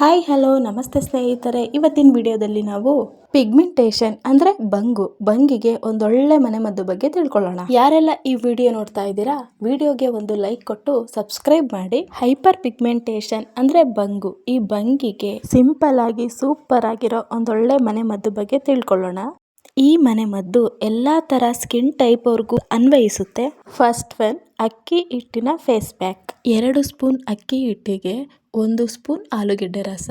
Hi, hello, ನಮಸ್ತೆ ಸ್ನೇಹಿತರೆ. ಇವತ್ತಿನ ವಿಡಿಯೋದಲ್ಲಿ ನಾವು ಪಿಗ್ಮೆಂಟೇಷನ್ ಅಂದ್ರೆ ಬಂಗು. ಬಂಗಿಗೆ ಒಂದೊಳ್ಳೆ ಮನೆಮದ್ದು ಬಗ್ಗೆ ತಿಳ್ಕೊಳ್ಳೋಣ. ಯಾರೆಲ್ಲ ಈ ವಿಡಿಯೋ ನೋಡ್ತಾ ಇದ್ದೀರಾ, ವಿಡಿಯೋಗೆ ಒಂದು ಲೈಕ್ ಕೊಟ್ಟು ಸಬ್ಸ್ಕ್ರೈಬ್ ಮಾಡಿ. ಹೈಪರ್ ಪಿಗ್ಮೆಂಟೇಷನ್ ಅಂದ್ರೆ ಬಂಗು. ಈ ಬಂಗಿಗೆ ಸಿಂಪಲ್ ಆಗಿ ಸೂಪರ್ ಆಗಿರೋ ಒಂದೊಳ್ಳೆ ಮನೆಮದ್ದು ಬಗ್ಗೆ ತಿಳ್ಕೊಳ್ಳೋಣ. ಈ ಮನೆಮದ್ದು ಎಲ್ಲ ತರ ಸ್ಕಿನ್ ಟೈಪ್ ಅವ್ರಿಗೂ ಅನ್ವಯಿಸುತ್ತೆ. ಫಸ್ಟ್ ಒನ್ ಅಕ್ಕಿ ಹಿಟ್ಟಿನ ಫೇಸ್ ಪ್ಯಾಕ್ ಎರಡು ಸ್ಪೂನ್ ಅಕ್ಕಿ ಹಿಟ್ಟಿಗೆ ಒಂದು ಸ್ಪೂನ್ ಆಲೂಗೆಡ್ಡೆ ರಸ,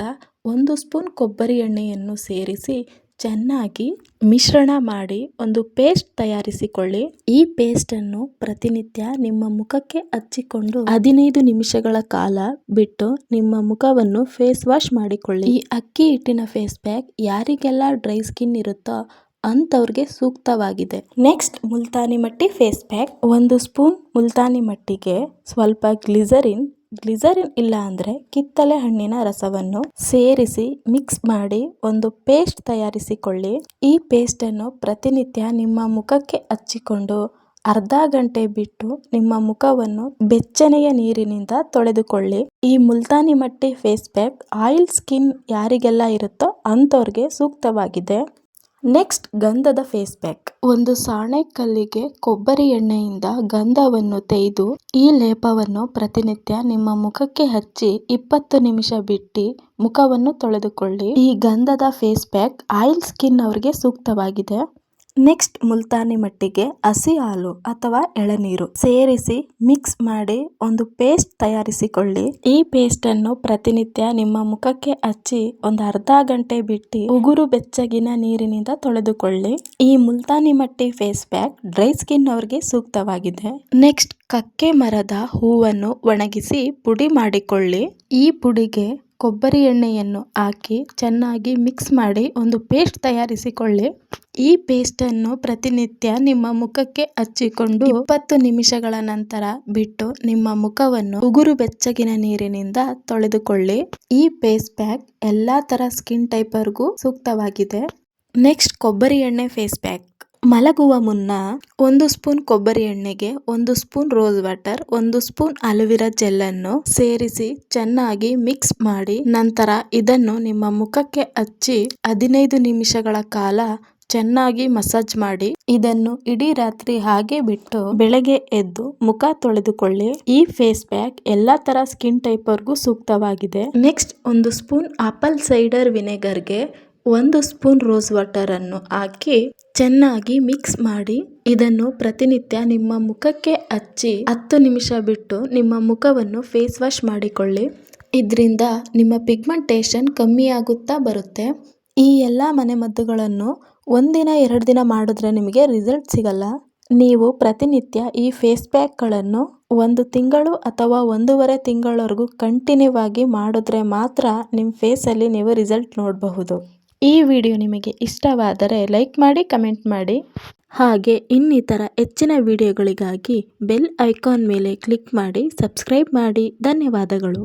ಒಂದು ಸ್ಪೂನ್ ಕೊಬ್ಬರಿ ಎಣ್ಣೆಯನ್ನು ಸೇರಿಸಿ ಚೆನ್ನಾಗಿ ಮಿಶ್ರಣ ಮಾಡಿ ಒಂದು ಪೇಸ್ಟ್ ತಯಾರಿಸಿಕೊಳ್ಳಿ. ಈ ಪೇಸ್ಟ್ ಅನ್ನು ಪ್ರತಿನಿತ್ಯ ನಿಮ್ಮ ಮುಖಕ್ಕೆ ಹಚ್ಚಿಕೊಂಡು ಹದಿನೈದು ನಿಮಿಷಗಳ ಕಾಲ ಬಿಟ್ಟು ನಿಮ್ಮ ಮುಖವನ್ನು ಫೇಸ್ ವಾಶ್ ಮಾಡಿಕೊಳ್ಳಿ. ಈ ಅಕ್ಕಿ ಹಿಟ್ಟಿನ ಫೇಸ್ ಪ್ಯಾಕ್ ಯಾರಿಗೆಲ್ಲ ಡ್ರೈ ಸ್ಕಿನ್ ಇರುತ್ತೋ ಅಂಥವ್ರಿಗೆ ಸೂಕ್ತವಾಗಿದೆ. Next Multani mitti face pack. ಒಂದು ಸ್ಪೂನ್ ಮುಲ್ತಾನಿ ಮಟ್ಟಿಗೆ ಸ್ವಲ್ಪ ಗ್ಲಿಸರಿನ್. ಗ್ಲಿಸರಿನ್ ಇಲ್ಲ ಅಂದ್ರೆ ಕಿತ್ತಲೆ ಹಣ್ಣಿನ ರಸವನ್ನು ಸೇರಿಸಿ ಮಿಕ್ಸ್ ಮಾಡಿ ಒಂದು ಪೇಸ್ಟ್ ತಯಾರಿಸಿಕೊಳ್ಳಿ. ಈ ಪೇಸ್ಟ್ ಅನ್ನು ಪ್ರತಿನಿತ್ಯ ನಿಮ್ಮ ಮುಖಕ್ಕೆ ಹಚ್ಚಿಕೊಂಡು ಅರ್ಧ ಗಂಟೆ ಬಿಟ್ಟು ನಿಮ್ಮ ಮುಖವನ್ನು ಬೆಚ್ಚನೆಯ ನೀರಿನಿಂದ ತೊಳೆದುಕೊಳ್ಳಿ. ಈ Multani mitti face pack oil skin ಯಾರಿಗೆಲ್ಲ ಇರುತ್ತೋ ಅಂಥವ್ರಿಗೆ ಸೂಕ್ತವಾಗಿದೆ. ನೆಕ್ಸ್ಟ್ ಗಂಧದ ಫೇಸ್ ಪ್ಯಾಕ್ ಒಂದು ಸಾಣೆ ಕಲ್ಲಿಗೆ ಕೊಬ್ಬರಿ ಎಣ್ಣೆಯಿಂದ ಗಂಧವನ್ನು ತೆಗೆದು ಈ ಲೇಪವನ್ನು ಪ್ರತಿನಿತ್ಯ ನಿಮ್ಮ ಮುಖಕ್ಕೆ ಹಚ್ಚಿ ಇಪ್ಪತ್ತು ನಿಮಿಷ ಬಿಟ್ಟು ಮುಖವನ್ನು ತೊಳೆದುಕೊಳ್ಳಿ. ಈ ಗಂಧದ ಫೇಸ್ ಪ್ಯಾಕ್ ಆಯಿಲ್ ಸ್ಕಿನ್ ಅವರಿಗೆ ಸೂಕ್ತವಾಗಿದೆ. ನೆಕ್ಸ್ಟ್ ಮುಲ್ತಾನಿ ಮಟ್ಟಿಗೆ ಹಸಿ ಹಾಲು ಅಥವಾ ಎಳನೀರು ಸೇರಿಸಿ ಮಿಕ್ಸ್ ಮಾಡಿ ಒಂದು ಪೇಸ್ಟ್ ತಯಾರಿಸಿಕೊಳ್ಳಿ. ಈ ಪೇಸ್ಟ್ ಅನ್ನು ಪ್ರತಿನಿತ್ಯ ನಿಮ್ಮ ಮುಖಕ್ಕೆ ಹಚ್ಚಿ ಒಂದು ಅರ್ಧ ಗಂಟೆ ಬಿಟ್ಟು ಉಗುರು ಬೆಚ್ಚಗಿನ ನೀರಿನಿಂದ ತೊಳೆದುಕೊಳ್ಳಿ. ಈ Multani mitti face pack dry skin ಅವ್ರಿಗೆ ಸೂಕ್ತವಾಗಿದೆ. ನೆಕ್ಸ್ಟ್ ಕಕ್ಕೆ ಮರದ ಹೂವನ್ನು ಒಣಗಿಸಿ ಪುಡಿ ಮಾಡಿಕೊಳ್ಳಿ. ಈ ಪುಡಿಗೆ ಕೊಬ್ಬರಿ ಎಣ್ಣೆಯನ್ನು ಹಾಕಿ ಚೆನ್ನಾಗಿ ಮಿಕ್ಸ್ ಮಾಡಿ ಒಂದು ಪೇಸ್ಟ್ ತಯಾರಿಸಿಕೊಳ್ಳಿ. ಈ ಪೇಸ್ಟ್ ಅನ್ನು ಪ್ರತಿನಿತ್ಯ ನಿಮ್ಮ ಮುಖಕ್ಕೆ ಹಚ್ಚಿಕೊಂಡು ಇಪ್ಪತ್ತು ನಿಮಿಷಗಳ ನಂತರ ಬಿಟ್ಟು ನಿಮ್ಮ ಮುಖವನ್ನು ಉಗುರು ಬೆಚ್ಚಗಿನ ನೀರಿನಿಂದ ತೊಳೆದುಕೊಳ್ಳಿ. ಈ ಫೇಸ್ ಪ್ಯಾಕ್ ಎಲ್ಲಾ ತರ ಸ್ಕಿನ್ ಟೈಪರ್ಗೂ ಸೂಕ್ತವಾಗಿದೆ. ನೆಕ್ಸ್ಟ್ ಕೊಬ್ಬರಿ ಎಣ್ಣೆ ಫೇಸ್ ಪ್ಯಾಕ್. ಮಲಗುವ ಮುನ್ನ ಒಂದು ಸ್ಪೂನ್ ಕೊಬ್ಬರಿ ಎಣ್ಣೆಗೆ ಒಂದು ಸ್ಪೂನ್ ರೋಸ್ ವಾಟರ್, ಒಂದು ಸ್ಪೂನ್ ಅಲೋವೆರಾ ಜೆಲ್ ಅನ್ನು ಸೇರಿಸಿ ಚೆನ್ನಾಗಿ ಮಿಕ್ಸ್ ಮಾಡಿ ನಂತರ ಇದನ್ನು ನಿಮ್ಮ ಮುಖಕ್ಕೆ ಹಚ್ಚಿ ಹದಿನೈದು ನಿಮಿಷಗಳ ಕಾಲ ಚೆನ್ನಾಗಿ ಮಸಾಜ್ ಮಾಡಿ ಇದನ್ನು ಇಡೀ ರಾತ್ರಿ ಹಾಗೆ ಬಿಟ್ಟು ಬೆಳಗ್ಗೆ ಎದ್ದು ಮುಖ ತೊಳೆದುಕೊಳ್ಳಿ. ಈ ಫೇಸ್ ಪ್ಯಾಕ್ ಎಲ್ಲಾ ತರ ಸ್ಕಿನ್ ಟೈಪ್ ಟೈಪರ್ಗೂ ಸೂಕ್ತವಾಗಿದೆ. ನೆಕ್ಸ್ಟ್ ಒಂದು ಸ್ಪೂನ್ ಆಪಲ್ ಸೈಡರ್ ವಿನೆಗರ್ಗೆ ಒಂದು ಸ್ಪೂನ್ ರೋಸ್ ವಾಟರ್ ಅನ್ನು ಹಾಕಿ ಚೆನ್ನಾಗಿ ಮಿಕ್ಸ್ ಮಾಡಿ ಇದನ್ನು ಪ್ರತಿನಿತ್ಯ ನಿಮ್ಮ ಮುಖಕ್ಕೆ ಹಚ್ಚಿ ಹತ್ತು ನಿಮಿಷ ಬಿಟ್ಟು ನಿಮ್ಮ ಮುಖವನ್ನು ಫೇಸ್ ವಾಶ್ ಮಾಡಿಕೊಳ್ಳಿ. ಇದರಿಂದ ನಿಮ್ಮ ಪಿಗ್ಮೆಂಟೇಷನ್ ಕಮ್ಮಿಯಾಗುತ್ತಾ ಬರುತ್ತೆ. ಈ ಎಲ್ಲ ಮನೆಮದ್ದುಗಳನ್ನು ಒಂದಿನ, ಎರಡು ದಿನ ಮಾಡಿದ್ರೆ ನಿಮಗೆ ರಿಸಲ್ಟ್ ಸಿಗಲ್ಲ. ನೀವು ಪ್ರತಿನಿತ್ಯ ಈ ಫೇಸ್ ಪ್ಯಾಕ್ಗಳನ್ನು ಒಂದು ತಿಂಗಳು ಅಥವಾ ಒಂದೂವರೆ ತಿಂಗಳವರೆಗೂ ಕಂಟಿನ್ಯೂ ಆಗಿ ಮಾಡಿದ್ರೆ ಮಾತ್ರ ನಿಮ್ಮ ಫೇಸಲ್ಲಿ ನೀವು ರಿಸಲ್ಟ್ ನೋಡಬಹುದು. ಈ ವಿಡಿಯೋ ನಿಮಗೆ ಇಷ್ಟವಾದರೆ ಲೈಕ್ ಮಾಡಿ ಕಮೆಂಟ್ ಮಾಡಿ. ಹಾಗೆ ಇನ್ನಿತರ ಹೆಚ್ಚಿನ ವಿಡಿಯೋಗಳಿಗಾಗಿ ಬೆಲ್ ಐಕಾನ್ ಮೇಲೆ ಕ್ಲಿಕ್ ಮಾಡಿ ಸಬ್ಸ್ಕ್ರೈಬ್ ಮಾಡಿ. ಧನ್ಯವಾದಗಳು.